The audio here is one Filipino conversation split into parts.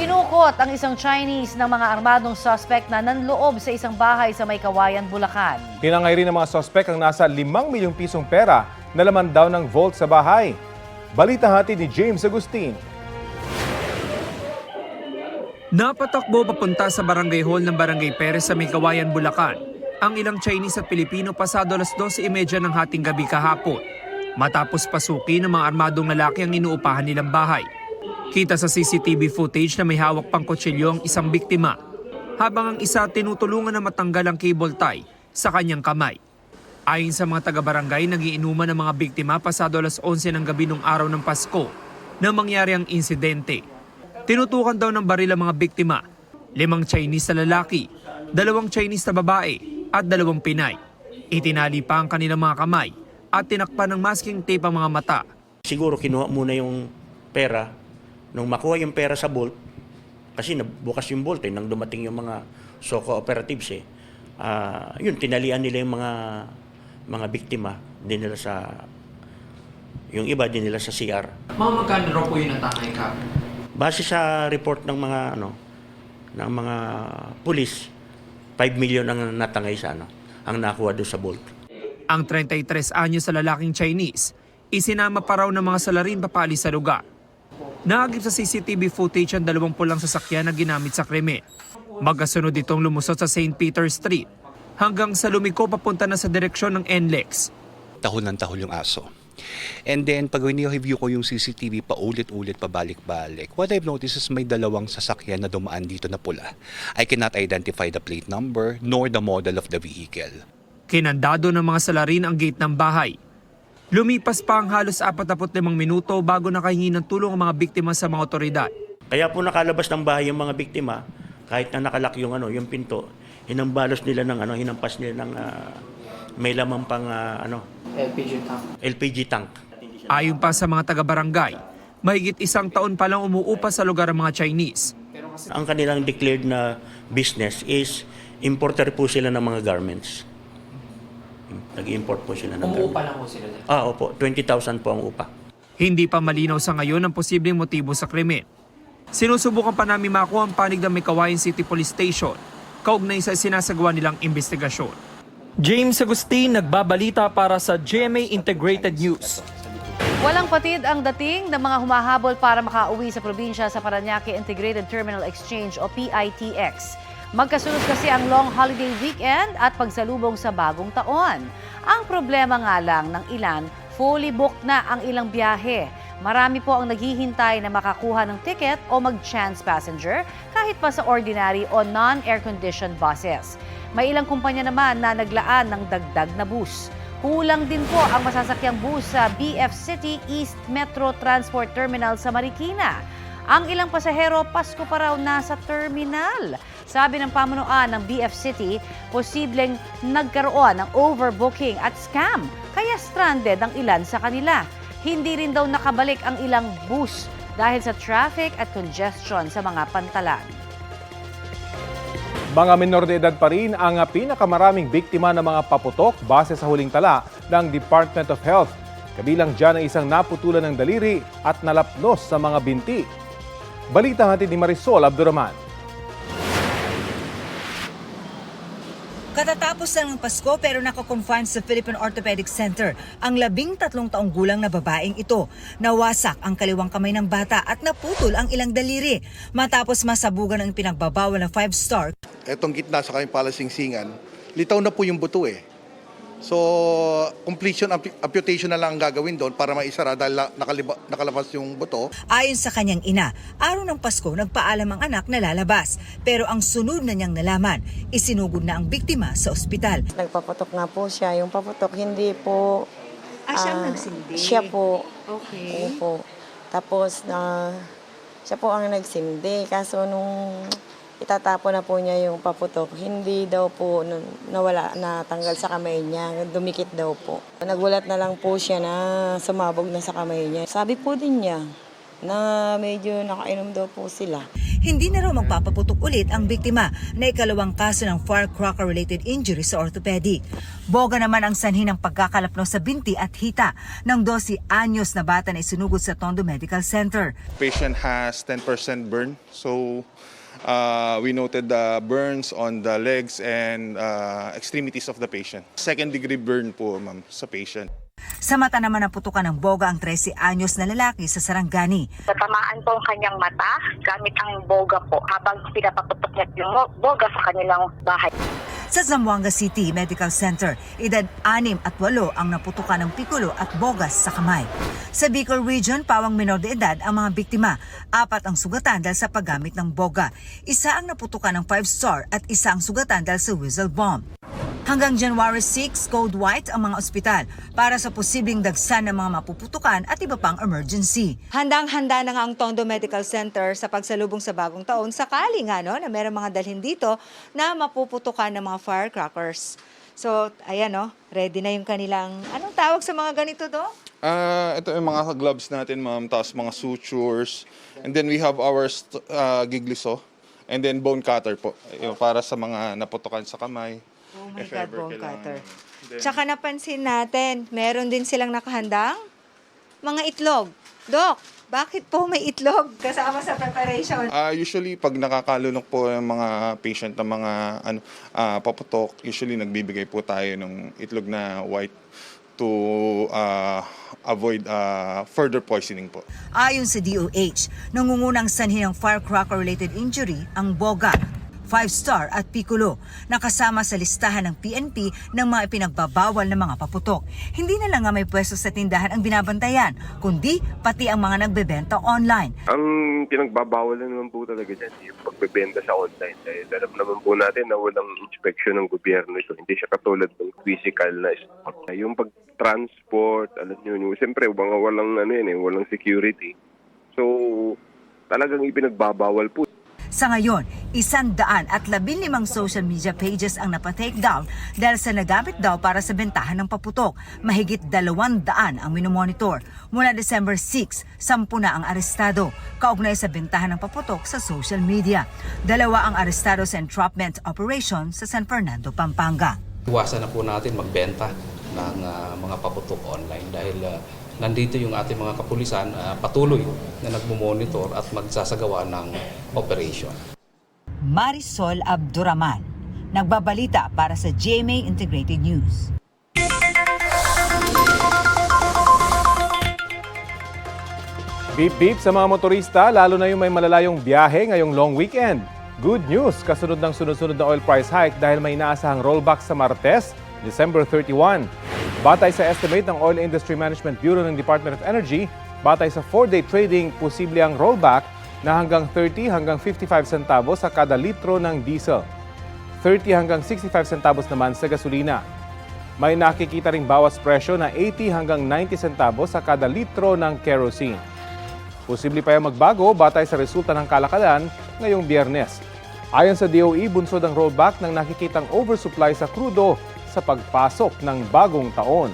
Dinukot ang isang Chinese ng mga armadong suspect na nanloob sa isang bahay sa May Kawayan, Bulacan. Tinangay rin ng mga sospek ang nasa 5 milyong pisong pera na laman daw ng vault sa bahay. Balita hati ni James Agustin. Napatakbo papunta sa barangay hall ng Barangay Perez sa Migawayan, Bulacan. Ang ilang Chinese at Pilipino pasado alas 12.30 ng hating gabi kahapon. Matapos pasukin ng mga armadong lalaki ang inuupahan nilang bahay. Kita sa CCTV footage na may hawak pang kutsilyo ang isang biktima. Habang ang isa tinutulungan na matanggal ang cable tie sa kanyang kamay. Ayon sa mga taga-barangay, nagiinuman ng mga biktima pasado alas 11 ng gabi nung araw ng Pasko na mangyari ang insidente. Tinutukan daw ng baril ang mga biktima, limang Chinese na lalaki, dalawang Chinese na babae at dalawang Pinay. Itinali pa ang kanilang mga kamay at tinakpan ng masking tape ang mga mata. Siguro kinuha muna yung pera. Nung makuha yung pera sa vault, kasi nabukas yung vault eh, nang dumating yung mga SOCO operatives eh. Ah, yun, tinalian nila yung mga mga biktima, din nila sa yung iba din nila sa CR. Mga magkano raw po yung natangay ka? Base sa report ng mga ano ng mga pulis, 5 million ang natangay sa ano, ang nakuha doon sa vault. Ang 33 anyos sa lalaking Chinese, isinama pa raw ng mga salarin papalis sa lugar. Naagip sa CCTV footage ang dalawang pulang sasakyan na ginamit sa krimen. Magkasunod itong lumusot sa St. Peter Street hanggang sa lumiko papunta na sa direksyon ng NLEX. tahol ng tahol yung aso. And then, pag review ko yung CCTV paulit-ulit, pabalik-balik, what I've noticed is may dalawang sasakyan na dumaan dito na pula. I cannot identify the plate number nor the model of the vehicle. Kinandado ng mga salarin ang gate ng bahay. Lumipas pa ang halos 45 minuto bago nakahingi ng tulong ang mga biktima sa mga otoridad. Kaya po nakalabas ng bahay yung mga biktima, kahit na nakalak yung ano, yung pinto, hinambalos nila ng ano, hinampas nila ng ah, may lamang pang ah, ano, LPG tank. LPG tank. Ayon pa sa mga taga-barangay, mahigit isang taon pa lang umuupa sa lugar ang mga Chinese. Ang kanilang declared na business is importer po sila ng mga garments. Nag-import po sila ng Umuupa lang po sila dyan. Ah, opo. 20,000 po ang upa. Hindi pa malinaw sa ngayon ang posibleng motibo sa krimen. Sinusubukan pa namin makuha ang panig ng Mikawayan City Police Station kaugnay sa sinasagawa nilang investigasyon. James Agustin nagbabalita para sa GMA Integrated News. Walang patid ang dating ng mga humahabol para makauwi sa probinsya sa Paranaque Integrated Terminal Exchange o PITX. Magkasunod kasi ang long holiday weekend at pagsalubong sa bagong taon. Ang problema nga lang ng ilan, fully booked na ang ilang biyahe. Marami po ang naghihintay na makakuha ng ticket o mag-chance passenger kahit pa sa ordinary o non-air-conditioned buses. May ilang kumpanya naman na naglaan ng dagdag na bus. Kulang din po ang masasakyang bus sa BF City East Metro Transport Terminal sa Marikina. Ang ilang pasahero, Pasko pa raw nasa terminal. Sabi ng pamunuan ng BF City, posibleng nagkaroon ng overbooking at scam, kaya stranded ang ilan sa kanila. Hindi rin daw nakabalik ang ilang bus dahil sa traffic at congestion sa mga pantalan. Mga minor de edad pa rin ang pinakamaraming biktima ng mga paputok base sa huling tala ng Department of Health. Kabilang dyan ang isang naputulan ng daliri at nalapnos sa mga binti. Balita natin ni Marisol Abdurrahman. Katatapos lang ng Pasko pero nakakonfine sa Philippine Orthopedic Center ang labing tatlong taong gulang na babaeng ito. Nawasak ang kaliwang kamay ng bata at naputol ang ilang daliri matapos masabugan ang pinagbabawal na five-star etong gitna sa kanyang palasingsingan, litaw na po yung buto eh. So, completion ampu- amputation na lang ang gagawin doon para maisara dahil nakaliba- nakalabas yung buto. Ayon sa kanyang ina, araw ng Pasko nagpaalam ang anak na lalabas. Pero ang sunod na niyang nalaman, isinugod na ang biktima sa ospital. Nagpaputok nga po siya. Yung paputok, hindi po... Ah, siya ang ah, nagsindi? Siya po. Okay. Ayun po. Tapos, na siya po ang nagsindi. Kaso nung itatapon na po niya yung paputok, hindi daw po nawala, natanggal sa kamay niya. Dumikit daw po. Nagulat na lang po siya na sumabog na sa kamay niya. Sabi po din niya na medyo nakainom daw po sila. Hindi na raw magpapaputok ulit ang biktima na ikalawang kaso ng firecracker-related injury sa orthopedic. Boga naman ang sanhi ng pagkakalapno sa binti at hita ng 12 anyos na bata na isinugod sa Tondo Medical Center. patient has 10% burn. So uh, we noted the burns on the legs and uh, extremities of the patient. Second degree burn po ma'am sa patient. Sa mata naman naputukan ng boga ang 13 anyos na lalaki sa Sarangani. Natamaan po ang kanyang mata gamit ang boga po habang pinapaputok niya yung boga sa kanilang bahay. Sa Zamboanga City Medical Center, edad 6 at 8 ang naputukan ng pikulo at bogas sa kamay. Sa Bicol Region, pawang minor de edad ang mga biktima. Apat ang sugatan dahil sa paggamit ng boga. Isa ang naputukan ng 5-star at isa ang sugatan dahil sa whistle bomb. Hanggang January 6, code white ang mga ospital para sa posibleng dagsan ng mga mapuputukan at iba pang emergency. Handang-handa na nga ang Tondo Medical Center sa pagsalubong sa bagong taon sakali nga no, na meron mga dalhin dito na mapuputukan ng mga firecrackers. So, ayan no, ready na yung kanilang, anong tawag sa mga ganito do? Uh, ito yung mga gloves natin ma'am, tapos mga sutures. And then we have our st- uh, gigliso. And then bone cutter po, yung para sa mga naputukan sa kamay. Oh my If God, ever bone kailangan. cutter. Then- Tsaka napansin natin, meron din silang nakahandang mga itlog. Dok, bakit po may itlog kasama sa preparation? Ah, usually pag nakakalunok po ng mga patient ng mga ano ah, paputok, usually nagbibigay po tayo ng itlog na white to ah, avoid ah, further poisoning po. Ayon sa DOH, nangungunang sanhi ng firecracker-related injury ang boga, 5-star at piccolo, nakasama sa listahan ng PNP ng mga ipinagbabawal na mga paputok. Hindi na lang nga may pwesto sa tindahan ang binabantayan, kundi pati ang mga nagbebenta online. Ang pinagbabawalan naman po talaga dyan yung pagbebenta sa online. Dahil alam naman po natin na walang inspection ng gobyerno ito. Hindi siya katulad ng physical na store. Yung pag-transport, alam nyo, yung, siyempre walang, ano yun, eh, walang security. So, talagang ipinagbabawal po. Sa ngayon, isang daan at labing limang social media pages ang napatake down dahil sa nagamit daw para sa bentahan ng paputok. Mahigit dalawang daan ang minomonitor. Mula December 6, sampu na ang arestado, kaugnay sa bentahan ng paputok sa social media. Dalawa ang arestado sa entrapment operation sa San Fernando, Pampanga. Iwasan na po natin magbenta ng ah, mga paputok online dahil ah, nandito yung ating mga kapulisan ah, patuloy na nagmumonitor at magsasagawa ng operation. Marisol Abduraman, nagbabalita para sa GMA Integrated News. Beep beep sa mga motorista, lalo na yung may malalayong biyahe ngayong long weekend. Good news, kasunod ng sunod-sunod na oil price hike dahil may inaasahang rollback sa Martes, December 31. Batay sa estimate ng Oil Industry Management Bureau ng Department of Energy, batay sa 4-day trading, posible ang rollback na hanggang 30 hanggang 55 centavos sa kada litro ng diesel. 30 hanggang 65 centavos naman sa gasolina. May nakikita ring bawas presyo na 80 hanggang 90 centavos sa kada litro ng kerosene. Posible pa yung magbago batay sa resulta ng kalakalan ngayong biyernes. Ayon sa DOE, bunsod ang rollback ng nakikitang oversupply sa krudo sa pagpasok ng bagong taon.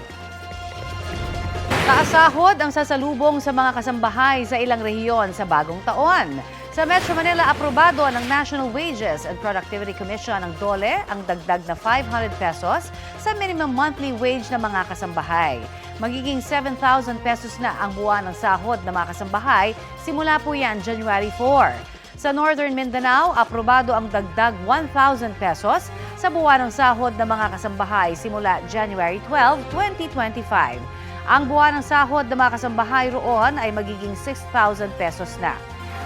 Kaasahod ang sasalubong sa mga kasambahay sa ilang rehiyon sa bagong taon. Sa Metro Manila, aprobado ng National Wages and Productivity Commission ng DOLE ang dagdag na 500 pesos sa minimum monthly wage ng mga kasambahay. Magiging 7,000 pesos na ang buwan ng sahod ng mga kasambahay simula po yan January 4. Sa Northern Mindanao, aprobado ang dagdag 1,000 pesos sa buwan ng sahod ng mga kasambahay simula January 12, 2025. Ang buwan ng sahod ng mga kasambahay roon ay magiging 6,000 pesos na.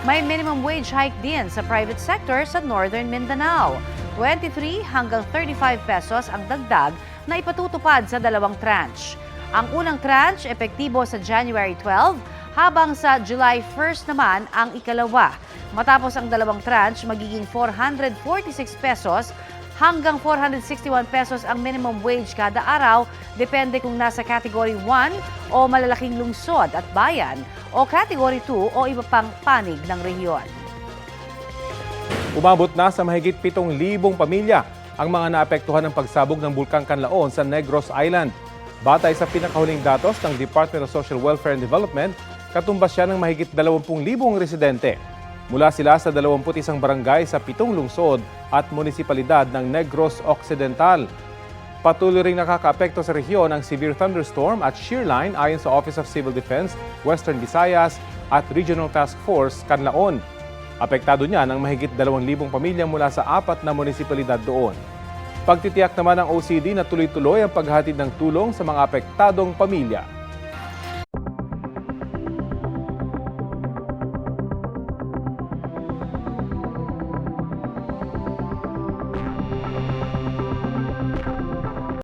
May minimum wage hike din sa private sector sa Northern Mindanao. 23 hanggang 35 pesos ang dagdag na ipatutupad sa dalawang tranche. Ang unang tranche epektibo sa January 12 habang sa July 1 naman ang ikalawa. Matapos ang dalawang tranche, magiging 446 pesos hanggang 461 pesos ang minimum wage kada araw, depende kung nasa Category 1 o malalaking lungsod at bayan o Category 2 o iba pang panig ng rehiyon. Umabot na sa mahigit 7,000 pamilya ang mga naapektuhan ng pagsabog ng Bulkang Kanlaon sa Negros Island. Batay sa pinakahuling datos ng Department of Social Welfare and Development, katumbas siya ng mahigit 20,000 residente. Mula sila sa 21 barangay sa pitong lungsod at munisipalidad ng Negros Occidental. Patuloy ring nakakaapekto sa rehiyon ang severe thunderstorm at shear line ayon sa Office of Civil Defense, Western Visayas at Regional Task Force Canlaon. Apektado niya ng mahigit 2,000 pamilya mula sa apat na munisipalidad doon. Pagtitiyak naman ng OCD na tuloy-tuloy ang paghatid ng tulong sa mga apektadong pamilya.